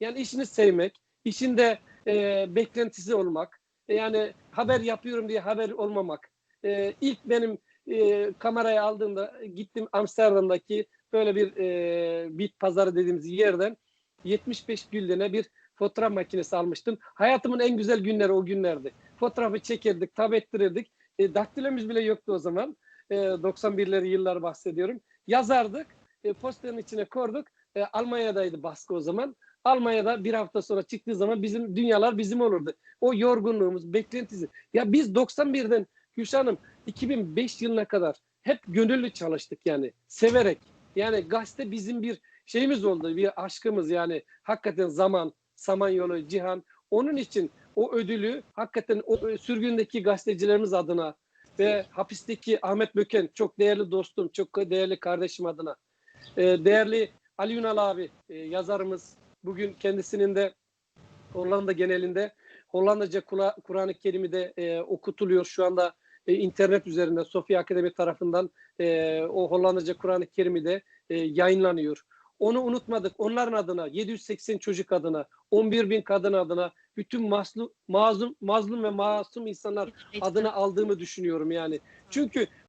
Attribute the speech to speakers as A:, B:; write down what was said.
A: Yani işini sevmek, işinde e, beklentisi olmak, e, yani haber yapıyorum diye haber olmamak. E, ilk benim e, kamerayı aldığımda gittim Amsterdam'daki böyle bir e, bit pazarı dediğimiz yerden 75 güldene bir fotoğraf makinesi almıştım. Hayatımın en güzel günleri o günlerdi. Fotoğrafı çekerdik, tab ettirirdik. E, daktilomuz bile yoktu o zaman. E, 91'leri yıllar bahsediyorum. Yazardık, e, posterin içine koyduk. E, Almanya'daydı baskı o zaman. Almanya'da bir hafta sonra çıktığı zaman bizim dünyalar bizim olurdu. O yorgunluğumuz, beklentisi. Ya biz 91'den Gülşah Hanım 2005 yılına kadar hep gönüllü çalıştık yani. Severek. Yani gazete bizim bir şeyimiz oldu. Bir aşkımız yani. Hakikaten zaman, Samanyolu, Cihan. Onun için o ödülü hakikaten o sürgündeki gazetecilerimiz adına ve hapisteki Ahmet Böken çok değerli dostum, çok değerli kardeşim adına. e, değerli Ali Yunal abi e, yazarımız bugün kendisinin de Hollanda genelinde Hollandaca Kur'an-ı Kerim'i de e, okutuluyor şu anda e, internet üzerinde Sofia Akademi tarafından e, o Hollandaca Kur'an-ı Kerim'i de e, yayınlanıyor. Onu unutmadık. Onların adına 780 çocuk adına 11 bin kadın adına bütün maslu, mazlum, mazlum ve masum insanlar adına aldığımı düşünüyorum yani. Çünkü